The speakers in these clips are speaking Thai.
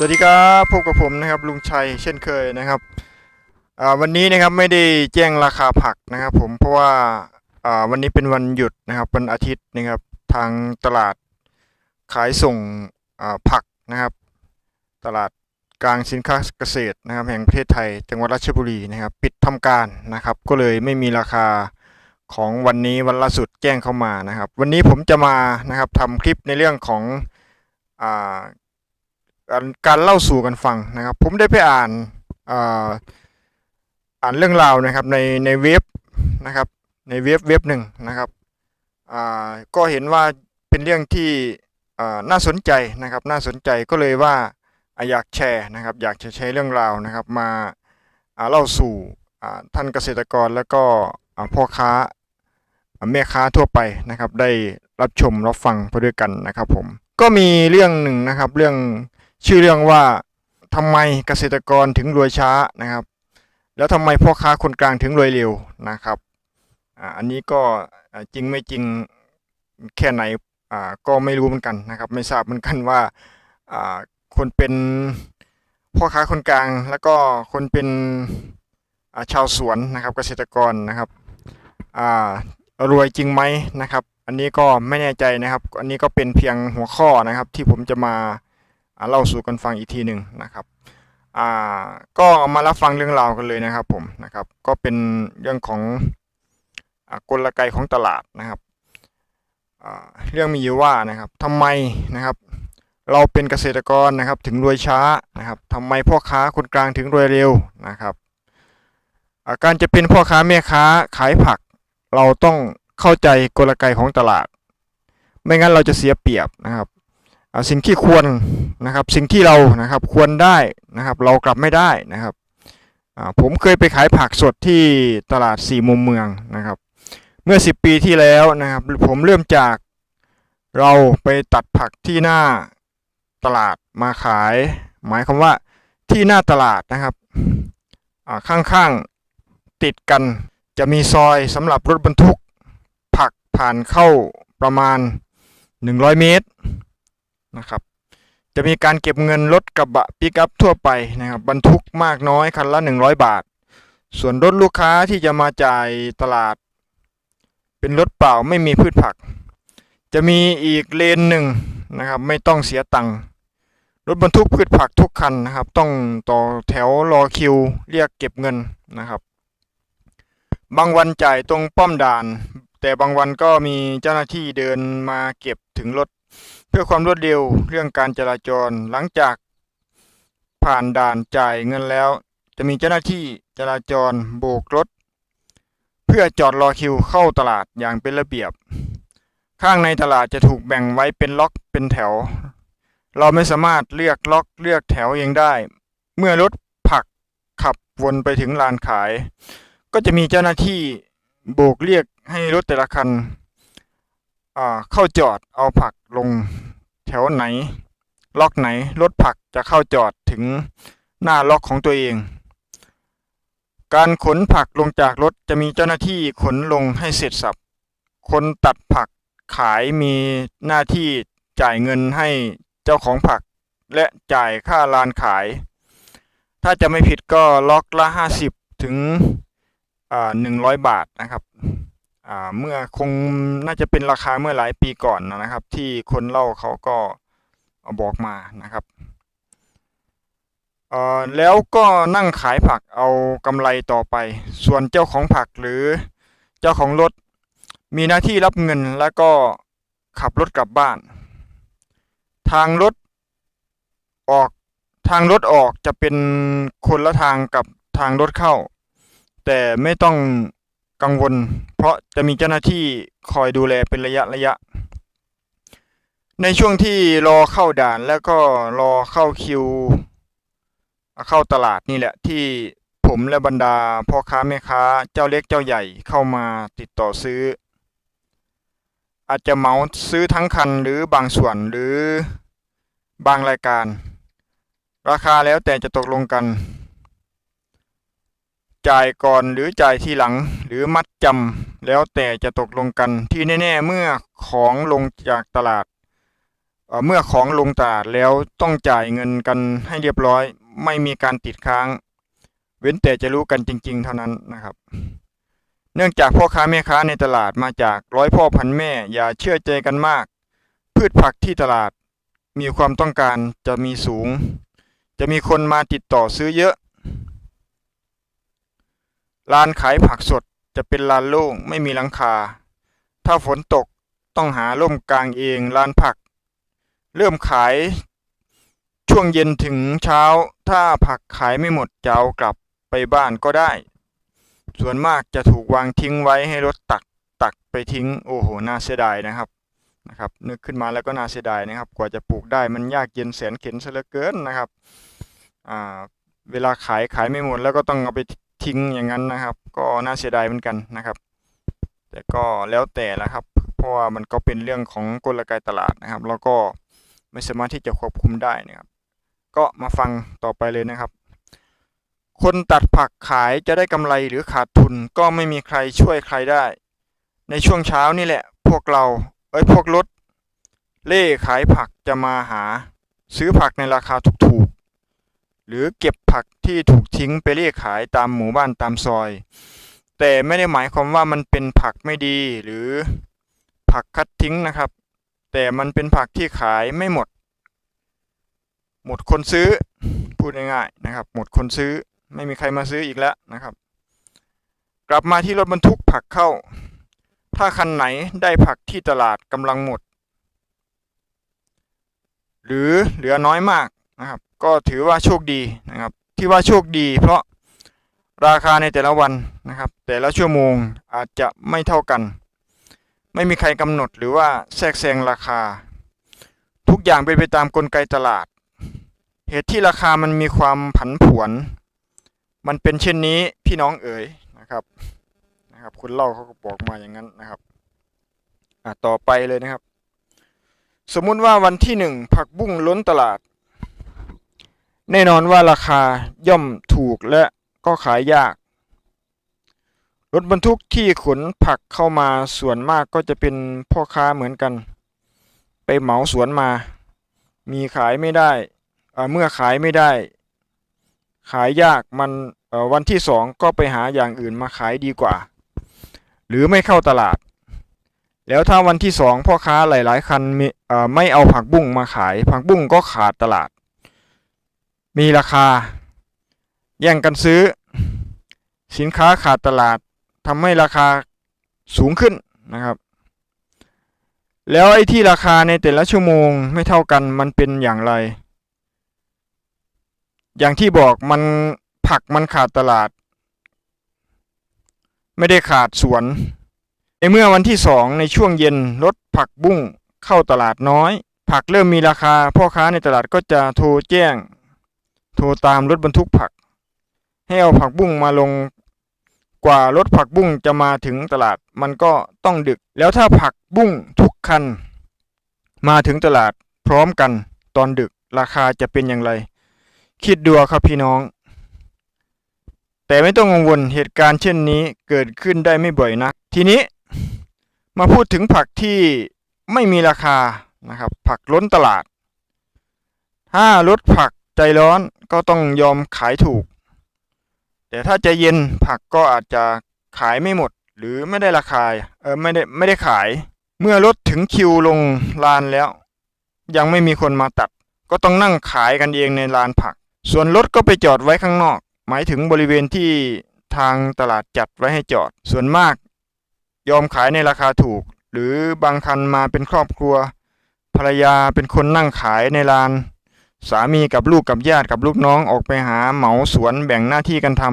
สวัสดีครับพบกับผมนะครับลุงชัยเช่นเคยนะครับวันนี้นะครับไม่ได้แจ้งราคาผักนะครับ ผมเพราะว่าวันนี้เป็นวันหยุดนะครับวันอาทิตย์นะครับทางตลาดขายส่งผักนะครับ ตลาดกลางสินค้าเกษตรนะครับ แห่งประเทศไทย จังหวัดราชบุรีนะครับ ปิดทำการนะครับ ก็เลยไม่มีราคาของวันนี้วันล่าสุดแจ้งเข้ามานะครับ วันนี้ผมจะมานะครับทำคลิปในเรื่องของ การการเล่าสู่กันฟังนะครับ ผมได้ไปอ่านอ่านเรื่องราวนะครับในในเว็บนะครับในเว็บเว็บหนึ่งนะครับอ่าก็เห็นว่าเป็นเรื่องที่น่าสนใจนะครับน่าสนใจก็เลยว่าอยากแชร์นะครับ อยากจะแชร์เรื่องราวนะครับ มาเล่าสู่ท่านเกษตรกรแล้วก็พ่อค้าแม่ค้าทั่วไปนะครับ ได้รับชมรับฟังไปด้วยกันนะครับผมก็มีเรื่องหนึ่งนะครับเรื่อง ชื่อเรื่องว่าทำไมเกษตรกรถึงรวยช้านะครับ แล้วทำไมพ่อค้าคนกลางถึงรวยเร็วนะครับอันนี้ก็จริงไม่จริงแค่ไหนก็ไม่รู้เหมือนกันนะครับ ไม่ทราบเหมือนกันว่าคนเป็นพ่อค้าคนกลาง แล้วก็คนเป็นชาวสวนนะครับเกษตรกรนะครับรวยจริงไหมนะครับ อันนี้ก็ไม่แน่ใจนะครับ อันนี้ก็เป็นเพียงหัวข้อนะครับที่ผมจะมา เล่าสู่กันฟังอีกทีหนึ่งนะครับอ่าก็มารับฟังเรื่องราวกันเลยนะครับผมนะครับ ก็เป็นเรื่องของอกลไกของตลาดนะครับเรื่องมีอยู่ว่านะครับทำไมนะครับ เราเป็นเกษตรกรนะครับถึงรวยช้านะครับทำไมพ่อค้าคนกลางถึงรวยเร็วนะครับการจะเป็นพ่อค้าแม่ค้าขายผัก เราต้องเข้าใจกลไกของตลาด ไม่งั้นเราจะเสียเปรียบนะครับ สิ่งที่ควรนะครับสิ่งที่เรานะครับควรได้นะครับ เรากลับไม่ได้นะครับผมเคยไปขายผักสดที่ตลาดสี่มุมเมืองนะครับ เมื่อ 10 ปีที่แล้วนะครับ ผมเริ่มจากเราไปตัดผักที่หน้าตลาดมาขาย หมายความว่าที่หน้าตลาดนะครับข้างๆติดกันจะมีซอยสำหรับรถบรรทุก ผักผ่านเข้าประมาณ 100 เมตร นะครับ จะมีการเก็บเงินรถกระบะปิกอัพทั่วไปนะครับบรรทุกมากน้อยคันละ 100 บาท ส่วนรถลูกค้าที่จะมาจ่ายตลาด เป็นรถเปล่าไม่มีพืชผัก จะมีอีกเลนหนึ่งนะครับไม่ต้องเสียตังค์รถบรรทุกพืชผักทุกคันนะครับ ต้องต่อแถวรอคิว เรียกเก็บเงินนะครับ บางวันจ่ายตรงป้อมด่าน แต่บางวันก็มีเจ้าหน้าที่เดินมาเก็บถึงรถ เพื่อความรวดเร็วเรื่องการจราจรหลังจากผ่านด่านจ่ายเงินแล้ว จะมีเจ้าหน้าที่จราจรโบกรถ เพื่อจอดรอคิวเข้าตลาดอย่างเป็นระเบียบ ข้างในตลาดจะถูกแบ่งไว้เป็นล็อกเป็นแถว เราไม่สามารถเลือกล็อกเลือกแถวเองได้ เมื่อรถผักขับวนไปถึงลานขาย ก็จะมีเจ้าหน้าที่โบกเรียกให้รถแต่ละคัน เข้าจอดเอาผักลงแถวไหน ล็อกไหนรถผักจะเข้าจอดถึงหน้าล็อกของตัวเอง การขนผักลงจากรถจะมีเจ้าหน้าที่ขนลงให้เสร็จสับ คนตัดผักขายมีหน้าที่จ่ายเงินให้เจ้าของผัก และจ่ายค่าลานขาย ถ้าจะไม่ผิดก็ล็อกละ 50 ถึงอ่า100บาทนะครับ เมื่อคงน่าจะเป็นราคาเมื่อหลายปีก่อนนะครับ ที่คนเล่าเขาก็บอกมานะครับแล้วก็นั่งขายผักเอากำไรต่อไป ส่วนเจ้าของผักหรือเจ้าของรถมีหน้าที่รับเงินแล้วก็ขับรถกลับบ้าน ทางรถออกทางรถออกจะเป็นคนละทางกับทางรถเข้า แต่ไม่ต้อง กังวล เพราะจะมีเจ้าหน้าที่คอยดูแลเป็นระยะระยะ ในช่วงที่รอเข้าด่านแล้วก็รอเข้าคิว เข้าตลาดนี่แหละที่ผมและบรรดาพ่อค้าแม่ค้าเจ้าเล็กเจ้าใหญ่เข้ามาติดต่อซื้อ อาจจะเหมาซื้อทั้งคันหรือบางส่วนหรือบางรายการ ราคาแล้วแต่จะตกลงกัน จ่ายก่อนหรือจ่ายทีหลัง หรือมัดจำแล้วแต่จะตกลงกันที่แน่ๆเมื่อของลงจากตลาดเอ่อเมื่อของลงตลาดแล้วต้องจ่ายเงินกันให้เรียบร้อย ไม่มีการติดค้าง เว้นแต่จะรู้กันจริง ๆ เท่านั้นนะครับ เนื่องจากพ่อค้าแม่ค้าในตลาดมาจากร้อยพ่อพันแม่ อย่าเชื่อใจกันมาก พืชผักที่ตลาดมีความต้องการจะมีสูง จะมีคนมาติดต่อซื้อเยอะ ร้านขายผักสดจะเป็นลานโล่งไม่มีหลังคา ถ้าฝนตกต้องหาร่มกลางเองร้านผัก เริ่มขายช่วงเย็นถึงเช้า ถ้าผักขายไม่หมดจะเอากลับไปบ้านก็ได้ ส่วนมากจะถูกวางทิ้งไว้ให้รถตักตักไปทิ้ง โอ้โห น่าเสียดายนะครับนะครับ นึกขึ้นมาแล้วก็น่าเสียดายนะครับ กว่าจะปลูกได้มันยากเย็นแสนเข็ญซะเหลือเกินนะครับ อ่า เวลาขายขายไม่หมดแล้วก็ต้องเอาไป ทิ้งอย่างนั้นนะครับ ก็น่าเสียดายเหมือนกันนะครับ แต่ก็แล้วแต่ละครับ เพราะว่ามันก็เป็นเรื่องของกลไกตลาดนะครับ แล้วก็ไม่สามารถที่จะควบคุมได้นะครับ ก็มาฟังต่อไปเลยนะครับ คนตัดผักขายจะได้กำไรหรือขาดทุนก็ไม่มีใครช่วยใครได้ ในช่วงเช้านี่แหละ พวกเราเอ้ยพวกรถเล่ขายผักจะมาหา ซื้อผักในราคาถูกๆ หรือเก็บผักที่ถูกทิ้งไปเล่ขายตามหมู่บ้านตามซอย แต่ไม่ได้หมายความว่ามันเป็นผักไม่ดี หรือผักคัดทิ้งนะครับ แต่มันเป็นผักที่ขายไม่หมด หมดคนซื้อพูดง่ายๆนะครับ หมดคนซื้อไม่มีใครมาซื้ออีกแล้วนะครับ กลับมาที่รถบรรทุกผักเข้า ถ้าคันไหนได้ผักที่ตลาดกำลังหมด หรือเหลือน้อยมากนะครับ ก็ถือว่าโชคดีนะครับ ที่ว่าโชคดี เพราะราคาในแต่ละวันนะครับ แต่ละชั่วโมงอาจจะไม่เท่ากัน ไม่มีใครกำหนดหรือว่าแทรกแซงราคา ทุกอย่างเป็นไปตามกลไกตลาด เหตุที่ราคามันมีความผันผวน มันเป็นเช่นนี้พี่น้องเอ๋ยนะครับนะครับคนเล่าเขาก็บอกมาอย่างนั้นนะครับอะต่อไปเลยนะครับ สมมุติว่าวันที่หนึ่งผักบุ้งล้นตลาด แน่นอนว่าราคาย่อมถูกและก็ขายยาก รถบรรทุกที่ขนผักเข้ามาส่วนมากก็จะเป็นพ่อค้าเหมือนกัน ไปเหมาสวนมา มีขายไม่ได้เมื่อขายไม่ได้ ขายยากมันวันที่สองก็ไปหาอย่างอื่นมาขายดีกว่า หรือไม่เข้าตลาด แล้วถ้าวันที่สองพ่อค้าหลาย ๆ คันไม่เอาผักบุ้งมาขาย ผักบุ้งก็ขาดตลาด มีราคา แย่งกันซื้อ สินค้าขาดตลาดทำให้ราคาสูงขึ้นนะครับ แล้วไอ้ที่ราคาในแต่ละชั่วโมงไม่เท่ากันมันเป็นอย่างไร อย่างที่บอกมันผักมันขาดตลาด ไม่ได้ขาดสวนในเมื่อวันที่สองในช่วงเย็นรถผักบุ้งเข้าตลาดน้อย ผักเริ่มมีราคาพ่อค้าในตลาดก็จะโทรแจ้ง โทรตามรถบรรทุกผัก ให้เอาผักบุ้งมาลง กว่ารถผักบุ้งจะมาถึงตลาด มันก็ต้องดึก แล้วถ้าผักบุ้งทุกคัน มาถึงตลาดพร้อมกันตอนดึกราคาจะเป็นอย่างไร คิดดูครับพี่น้อง แต่ไม่ต้องกังวลเหตุการณ์เช่นนี้เกิดขึ้นได้ไม่บ่อยนัก ทีนี้มาพูดถึงผักที่ไม่มีราคานะครับ ผักล้นตลาด ถ้ารถผักใจร้อน ก็ต้องยอมขายถูก แต่ถ้าใจเย็นผักก็อาจจะขายไม่หมด หรือไม่ได้ราคาเออไม่ได้ไม่ได้ขาย เมื่อรถถึงคิวลงลานแล้ว ยังไม่มีคนมาตัด ก็ต้องนั่งขายกันเองในลานผัก ส่วนรถก็ไปจอดไว้ข้างนอก หมายถึงบริเวณที่ทางตลาดจัดไว้ให้จอด ส่วนมาก ยอมขายในราคาถูก หรือบางคันมาเป็นครอบครัว ภรรยาเป็นคนนั่งขายในลาน สามีกับลูกกับญาติกับลูกน้องออกไปหาเหมาสวนแบ่งหน้าที่กันท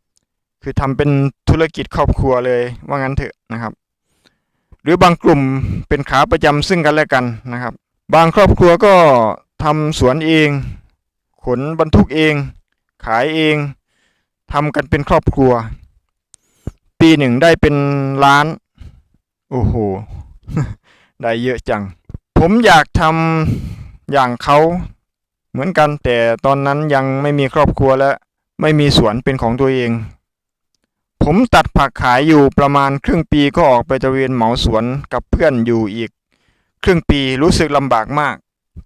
ำคือทำเป็นธุรกิจครอบครัวเลยว่างั้นเถอะนะครับ หรือบางกลุ่มเป็นขาประจำซึ่งกันและกันนะครับ บางครอบครัวก็ทำสวนเอง ขนบรรทุกเอง ขายเองทำกันเป็นครอบครัว ปีหนึ่งได้เป็นล้าน โอ้โห ได้เยอะจัง ผมอยากทำอย่างเขา เหมือนกันแต่ตอนนั้นยังไม่มีครอบครัวและไม่มีสวนเป็นของตัวเอง ผมตัดผักขายอยู่ประมาณครึ่งปีก็ออกไปตระเวนเหมาสวนกับเพื่อนอยู่อีก ครึ่งปีรู้สึกลำบากมาก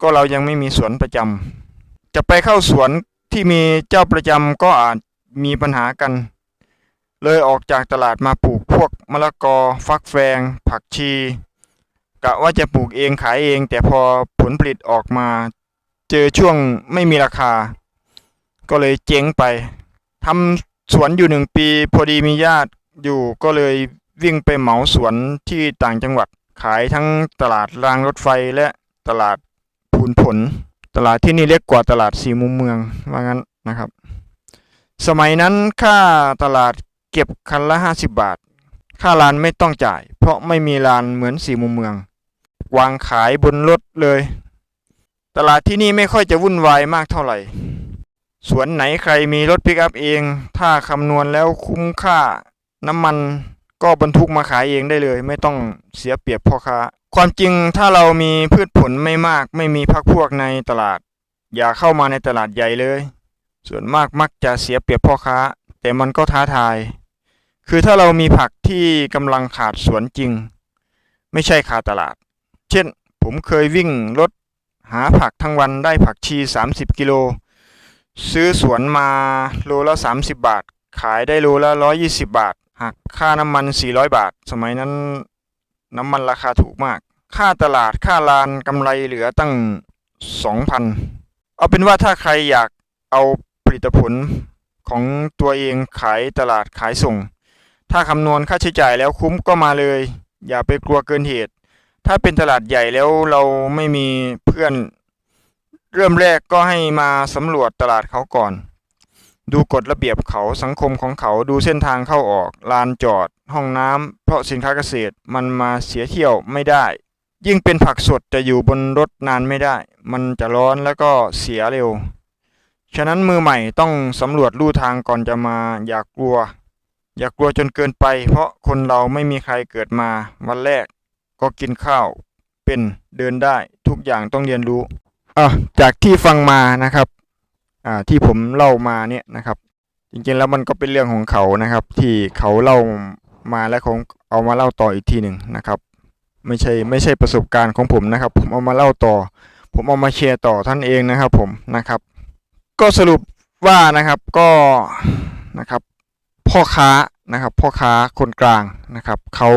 ก็เรายังไม่มีสวนประจำจะไปเข้าสวนที่มีเจ้าประจำก็อาจมีปัญหากัน เลยออกจากตลาดมาปลูกพวกมะละกอ ฟักแฟง ผักชีกะว่าจะปลูกเองขายเอง แต่พอผลผลิตออกมา เจอช่วงไม่มีราคา ก็เลยเจ๊งไปทำสวนอยู่หนึ่งปี พอดีมีญาติอยู่ก็เลยวิ่งไปเหมาสวนที่ต่างจังหวัด ขายทั้งตลาดรางรถไฟและตลาดพูนผล ตลาดที่นี่เล็กกว่าตลาดสี่มุมเมืองว่างั้นนะครับ สมัยนั้นค่าตลาดเก็บคันละ 50 บาท ค่าลานไม่ต้องจ่าย เพราะไม่มีลานเหมือนสี่มุมเมือง วางขายบนรถเลย ตลาดที่นี่ไม่ค่อยจะวุ่นวายมากเท่าไหร่ สวนไหนใครมีรถปิกอัพเอง ถ้าคำนวณแล้วคุ้มค่าน้ำมันก็บรรทุกมาขายเองได้เลย ไม่ต้องเสียเปรียบพ่อค้า ความจริงถ้าเรามีพืชผลไม่มาก ไม่มีพักพวกในตลาด อย่าเข้ามาในตลาดใหญ่เลย ส่วนมากมักจะเสียเปรียบพ่อค้า แต่มันก็ท้าทาย คือถ้าเรามีผักที่กำลังขาดสวนจริง ไม่ใช่ขาดตลาด เช่น ผมเคยวิ่งรถ หาผักทั้งวันได้ผักชี 30 กิโล ซื้อสวนมาโลละ 30 บาท ขายได้โลละ 120 บาท หักค่าน้ำมัน 400 บาท สมัยนั้นน้ำมันราคาถูกมาก ค่าตลาดค่าลานกำไรเหลือตั้ง 2,000 เอาเป็นว่าถ้าใครอยากเอาผลิตผลของตัวเองขายตลาดขายส่ง ถ้าคำนวณค่าใช้จ่ายแล้วคุ้มก็มาเลย อย่าไปกลัวเกินเหตุ ถ้าเป็นตลาดใหญ่แล้วเราไม่มีเพื่อน เริ่มแรกก็ให้มาสำรวจตลาดเขาก่อน ดูกฎระเบียบเขาสังคมของเขาดูเส้นทางเข้าออก ลานจอด ห้องน้ำเพราะสินค้าเกษตรมันมาเสียเที่ยวไม่ได้ ยิ่งเป็นผักสดจะอยู่บนรถนานไม่ได้ มันจะร้อนแล้วก็เสียเร็ว ฉะนั้นมือใหม่ต้องสำรวจลู่ทางก่อนจะมาอย่ากกลัว อย่ากลัวจนเกินไป เพราะคนเราไม่มีใครเกิดมาวันแรก ก็กินข้าวเป็นเดินได้ทุกอย่างต้องเรียนรู้อะจากที่ฟังมานะครับอ่าที่ผมเล่ามาเนี่ยนะครับ จริงๆแล้วมันก็เป็นเรื่องของเขานะครับ ที่เขาเล่ามาแล้วเขาเอามาเล่าต่ออีกทีหนึ่งนะครับ ไม่ใช่ไม่ใช่ประสบการณ์ของผมนะครับ ผมเอามาเล่าต่อ ผมเอามาแชร์ต่อท่านเองนะครับผมนะครับ ก็สรุปว่านะครับก็นะครับ พ่อค้า นะครับพ่อค้าคนกลางนะครับเขา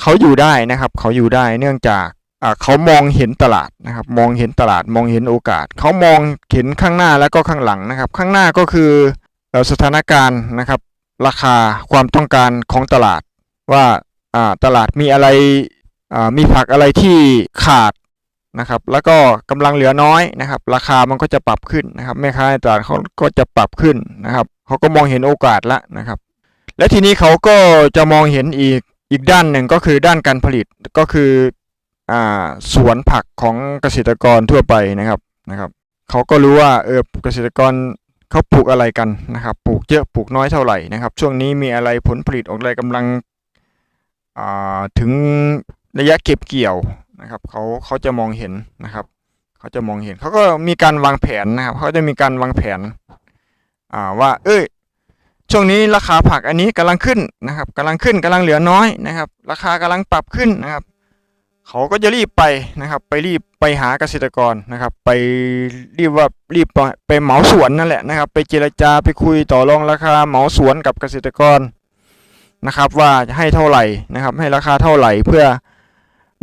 เขาอยู่ได้นะครับเขาอยู่ได้เนื่องจากเขามองเห็นตลาดนะครับมองเห็นตลาดมองเห็นโอกาส เขามองเห็นข้างหน้าแล้วก็ข้างหลังนะครับ ข้างหน้าก็คือสถานการณ์นะครับราคาความต้องการของตลาด ว่าตลาดมีอะไรมีผักอะไรที่ขาดนะครับแล้วก็กำลังเหลือน้อยนะครับ ราคามันก็จะปรับขึ้นนะครับแม่ค้าในตลาดเขาก็จะปรับขึ้นนะครับเขาก็มองเห็นโอกาสละนะครับ และทีนี้เขาก็จะมองเห็นอีกอีกด้านหนึ่งก็คือด้านการผลิตก็คืออ่าสวนผักของเกษตรกรทั่วไปนะครับนะครับเขาก็รู้ว่าเออเกษตรกรเขาปลูกอะไรกันนะครับ ปลูกเยอะปลูกน้อยเท่าไหร่นะครับ ช่วงนี้มีอะไรผลผลิตออกอะไรกำลังถึงระยะเก็บเกี่ยวนะครับเขาเขาจะมองเห็นนะครับเขาจะมองเห็นเขาก็มีการวางแผนนะครับเขาจะมีการวางแผนว่า เอ้ย ช่วงนี้ราคาผักอันนี้กำลังขึ้นนะครับกำลังขึ้นกำลังเหลือน้อยนะครับ ราคากำลังปรับขึ้นนะครับ เขาก็จะรีบไปนะครับ ไปรีบไปหาเกษตรกรนะครับ ไปรีบว่ารีบไปไปเหมาสวนนั่นแหละนะครับ ไปเจรจาไปคุยต่อรองราคาเหมาสวนกับเกษตรกรนะครับ ว่าจะให้เท่าไหร่นะครับ ให้ราคาเท่าไหร่เพื่อ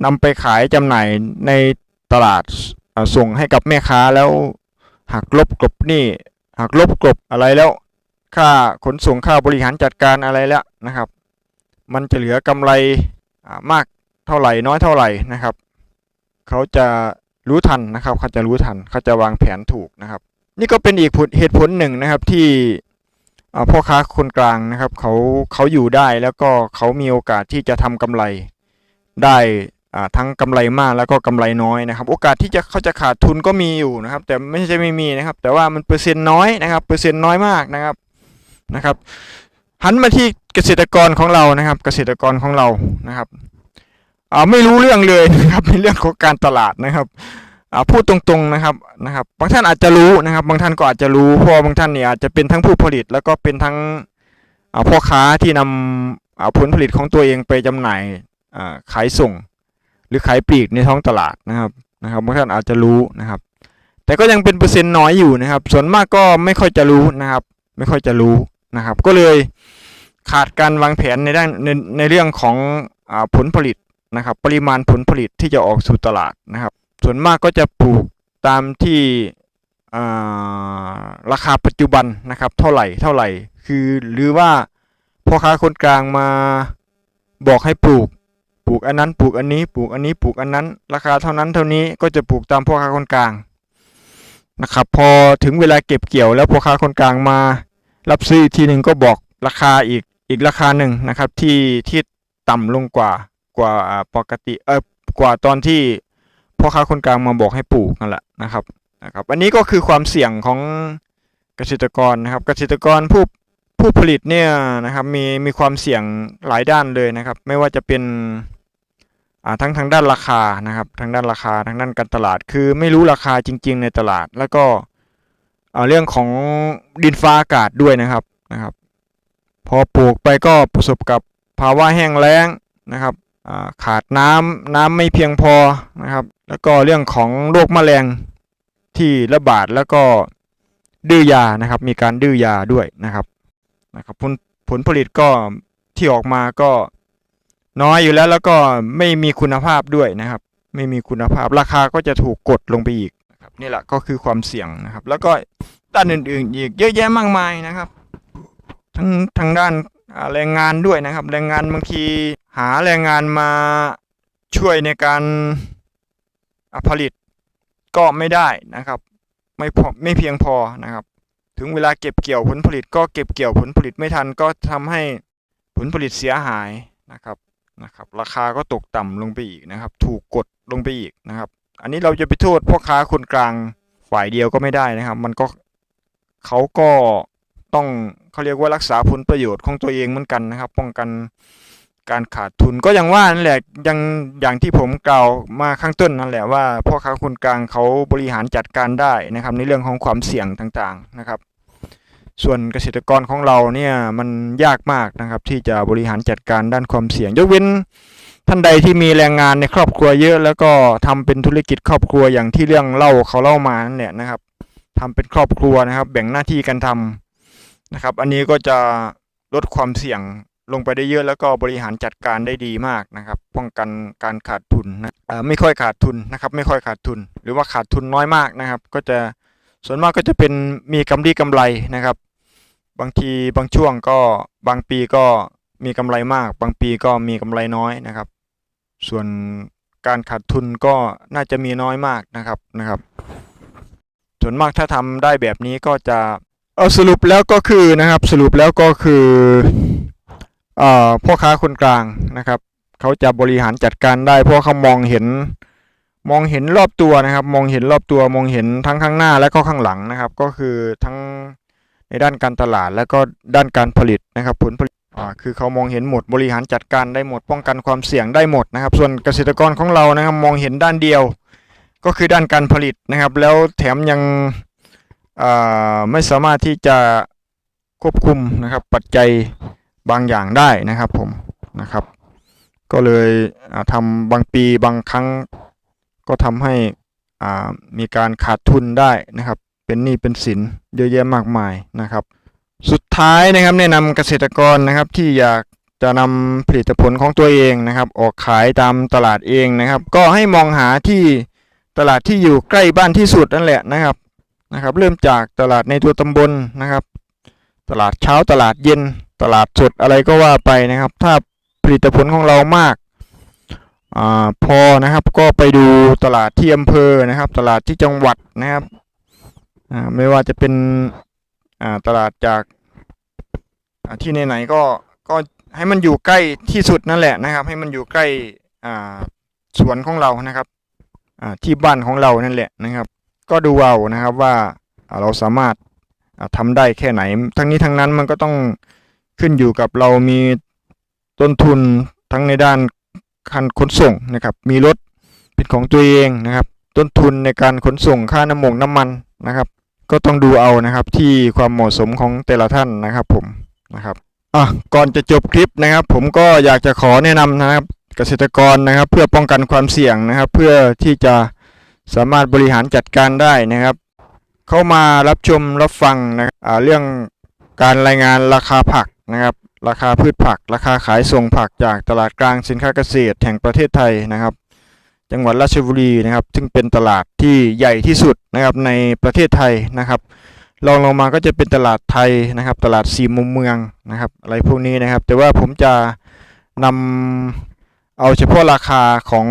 นำไปขายจำหน่ายในตลาดส่งให้กับแม่ค้าแล้วหักลบกลบหนี้หักลบกลบอะไรแล้ว ค่าขนส่งค่าบริหารจัดการอะไรแล้วนะครับ มันจะเหลือกำไรมากเท่าไหร่น้อยเท่าไหร่นะครับ เขาจะรู้ทันนะครับ เขาจะรู้ทันเขาจะวางแผนถูกนะครับ นี่ก็เป็นอีกเหตุผลหนึ่งนะครับที่พ่อค้าคนกลางนะครับเขาเขาอยู่ได้แล้วก็เขามีโอกาสที่จะทำกำไรได้ทั้งกำไรมากแล้วก็กำไรน้อยนะครับ โอกาสที่จะเขาจะขาดทุนก็มีอยู่นะครับ แต่ไม่ใช่ไม่มีนะครับ แต่ว่ามันเปอร์เซ็นต์น้อยนะครับ เปอร์เซ็นต์น้อยมากนะครับ นะครับ หันมาที่เกษตรกรของเรานะครับ เกษตรกรของเรานะครับอ่าไม่รู้เรื่องเลยนะครับในเรื่องของการตลาดนะครับอ่าพูดตรงๆนะครับนะครับ บางท่านอาจจะรู้นะครับ บางท่านก็อาจจะรู้เพราะบางท่านเนี่ยอาจจะเป็นทั้งผู้ผลิตแล้วก็เป็นทั้งอ่าพ่อค้าที่นำอ่าผลผลิตของตัวเองไปจำหน่ายอ่าขายส่ง หรือขายปลีกในท้องตลาดนะครับนะครับบางท่านอาจจะรู้นะครับ แต่ก็ยังเป็นเปอร์เซ็นต์น้อยอยู่นะครับ ส่วนมากก็ไม่ค่อยจะรู้นะครับ ไม่ค่อยจะรู้ นะครับ ก็เลยขาดการวางแผนในด้านในในเรื่องของอผลผลิตนะครับ ปริมาณผลผลิตที่จะออกสู่ตลาดนะครับ ส่วนมากก็จะปลูกตามที่ราคาปัจจุบันนะครับ เท่าไหร่เท่าไหร่ คือหรือว่าพ่อค้าคนกลางมาบอกให้ปลูก ปลูกอันนั้นปลูกอันนี้ปลูกอันนี้ปลูกอันนั้น ราคาเท่านั้นเท่านี้ก็จะปลูกตามพ่อค้าคนกลางนะครับ พอถึงเวลาเก็บเกี่ยวแล้วพ่อค้าคนกลางมา รับซื้ออีกทีหนึ่งก็บอกราคาอีกอีกราคาหนึ่งนะครับที่ที่ต่ำลงกว่ากว่าปกติเออกว่าตอนที่พ่อค้าคนกลางมาบอกให้ปลูกนั่นแหละนะครับนะครับ อันนี้ก็คือความเสี่ยงของเกษตรกรนะครับ เกษตรกรผู้ผู้ผลิตเนี่ยนะครับมีมีความเสี่ยงหลายด้านเลยนะครับ ไม่ว่าจะเป็นทั้งทางด้านราคานะครับทางด้านราคาทางด้านการตลาด คือไม่รู้ราคาจริง ๆ ในตลาด แล้วก็ เรื่องของดินฟ้าอากาศด้วยนะครับนะครับ พอปลูกไปก็ประสบกับภาวะแห้งแล้งนะครับาขาดน้ำน้ำไม่เพียงพอนะครับ แล้วก็เรื่องของโรคแมลงที่ระบาดแล้วก็ดื้อยานะครับ มีการดื้อยาด้วยนะครับนะครับผลผลผลิตก็ที่ออกมาก็น้อยอยู่แล้วแล้วก็ไม่มีคุณภาพด้วยนะครับ ไม่มีคุณภาพราคาก็จะถูกกดลงไปอีก นี่แหละก็คือความเสี่ยงนะครับ แล้วก็ด้านอื่นๆอีกเยอะแยะมากมายนะครับ ทั้งทางด้านแรงงานด้วยนะครับ แรงงานบางทีหาแรงงานมาช่วยในการผลิตก็ไม่ได้นะครับ ไม่พอไม่เพียงพอนะครับ ถึงเวลาเก็บเกี่ยวผลผลิตก็เก็บเกี่ยวผลผลิตไม่ทันก็ทำให้ผลผลิตเสียหายนะครับนะครับ ราคาก็ตกต่ำลงไปอีกนะครับ ถูกกดลงไปอีกนะครับ อันนี้เราจะไปโทษพ่อค้าคนกลางฝ่ายเดียวก็ไม่ได้นะครับ มันก็เขาก็ต้องเขาเรียกว่ารักษาผลประโยชน์ของตัวเองเหมือนกันนะครับ ป้องกันการขาดทุนก็อย่างว่านั่นแหละยังอย่างที่ผมกล่าวมาข้างต้นนั่นแหละว่าพ่อค้าคนกลางเขาบริหารจัดการได้นะครับ ในเรื่องของความเสี่ยงต่างๆนะครับ ส่วนเกษตรกรของเราเนี่ยมันยากมากนะครับ ที่จะบริหารจัดการด้านความเสี่ยงยกเว้น ท่านใดที่มีแรงงานในครอบครัวเยอะ แล้วก็ทำเป็นธุรกิจครอบครัวอย่างที่เรื่องเล่าเขาเล่ามานั่นแหละนะครับทำเป็นครอบครัวนะครับ แบ่งหน้าที่กันทำนะครับ อันนี้ก็จะลดความเสี่ยงลงไปได้เยอะแล้วก็บริหารจัดการได้ดีมากนะครับ ป้องกันการขาดทุนนะไม่ค่อยขาดทุนนะครับ ไม่ค่อยขาดทุน หรือว่าขาดทุนน้อยมากนะครับ ก็จะส่วนมากก็จะเป็นมีกำไรกำไรนะครับ บางทีบางช่วงก็บางปีก็มีกำไรมาก บางปีก็มีกำไรน้อยนะครับ ส่วนการขาดทุนก็น่าจะมีน้อยมากนะครับนะครับส่วนมากถ้าทำได้แบบนี้ก็จะเอาสรุปแล้วก็คือนะครับสรุปแล้วก็คือเอ่อพ่อค้าคนกลางนะครับเขาจะบริหารจัดการได้ เพราะเขามองเห็นมองเห็นรอบตัวนะครับ มองเห็นรอบตัวมองเห็นทั้งข้างหน้าและก็ข้างหลังนะครับ ก็คือทั้งในด้านการตลาดและก็ด้านการผลิตนะครับผลผลิต คือเขามองเห็นหมดบริหารจัดการได้หมดป้องกันความเสี่ยงได้หมดนะครับ ส่วนเกษตรกรของเรานะครับมองเห็นด้านเดียว ก็คือด้านการผลิตนะครับ แล้วแถมยังไม่สามารถที่จะควบคุมนะครับ ปัจจัยบางอย่างได้นะครับผมนะครับ ก็เลยอ่าทำบางปีบางครั้งก็ทำให้มีการขาดทุนได้นะครับ เป็นหนี้เป็นสินเยอะแยะมากมายนะครับ สุดท้ายนะครับแนะนำเกษตรกรนะครับที่อยากจะนำผลิตผลของตัวเองนะครับ ออกขายตามตลาดเองนะครับ ก็ให้มองหาที่ตลาดที่อยู่ใกล้บ้านที่สุดนั่นแหละนะครับนะครับ เริ่มจากตลาดในตัวตำบลนะครับ ตลาดเช้าตลาดเย็น ตลาดสดอะไรก็ว่าไปนะครับ ถ้าผลิตผลของเรามากอาพอนะครับก็ไปดูตลาดที่อำเภอนะครับ ตลาดที่จังหวัดนะครับไม่ว่าจะเป็น ตลาดจากที่ไหนๆก็ก็ให้มันอยู่ใกล้ที่สุดนั่นแหละนะครับ ให้มันอยู่ใกล้สวนของเรานะครับที่บ้านของเรานั่นแหละนะครับ ก็ดูเอานะครับว่าเราสามารถอ่าทำได้แค่ไหน ทั้งนี้ทั้งนั้นมันก็ต้องขึ้นอยู่กับเรามีต้นทุนทั้งในด้านคันขนส่งนะครับ มีรถเป็นของตัวเองนะครับ ต้นทุนในการขนส่งค่าน้ำมงน้ำมันนะครับ ก็ต้องดูเอานะครับที่ความเหมาะสมของแต่ละท่านนะครับผมนะครับอะก่อนจะจบคลิปนะครับ ผมก็อยากจะขอแนะนำนะครับเกษตรกรนะครับ เพื่อป้องกันความเสี่ยงนะครับ เพื่อที่จะสามารถบริหารจัดการได้นะครับ เข้ามารับชมรับฟังนะอ่าเรื่องการรายงานราคาผักนะครับ ราคาพืชผัก ราคาขายส่งผักจากตลาดกลางสินค้าเกษตรแห่งประเทศไทยนะครับ จังหวัดราชบุรีนะครับ ซึ่งเป็นตลาดที่ใหญ่ที่สุดนะครับในประเทศไทยนะครับรองลงมาก็จะเป็นตลาดไทยนะครับ ตลาดสี่มุมเมืองนะครับ อะไรพวกนี้นะครับ แต่ว่าผมจะนำเอาเฉพาะราคาของ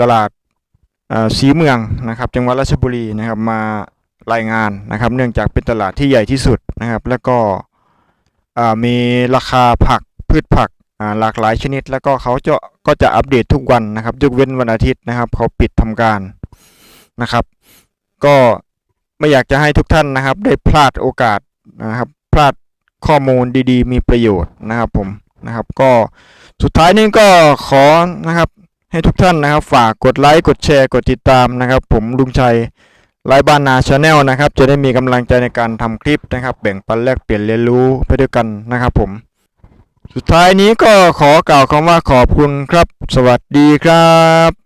ตลาดสีเมืองนะครับ จังหวัดราชบุรีนะครับมารายงานนะครับ เนื่องจากเป็นตลาดที่ใหญ่ที่สุดนะครับ แล้วก็มีราคาผักพืชผัก หลากหลายชนิด แล้วก็เขาจะก็จะอัปเดตทุกวันนะครับยกเว้นวันอาทิตย์นะครับ เขาปิดทำการนะครับ ก็ไม่อยากจะให้ทุกท่านนะครับ ได้พลาดโอกาสนะครับพลาดข้อมูลดีๆ มีประโยชน์นะครับผมนะครับ ก็สุดท้ายนี้ก็ขอนะครับให้ทุกท่านนะครับ ฝากกดไลค์กดแชร์กดติดตามนะครับ ผมลุงชัยไลฟ์บ้านนาชาแนลนะครับ จะได้มีกำลังใจในการทำคลิปนะครับ แบ่งปันแลกเปลี่ยนเรียนรู้ไปด้วยกันนะครับผม สุดท้ายนี้ก็ขอกล่าวคำว่าขอบคุณครับ สวัสดีครับ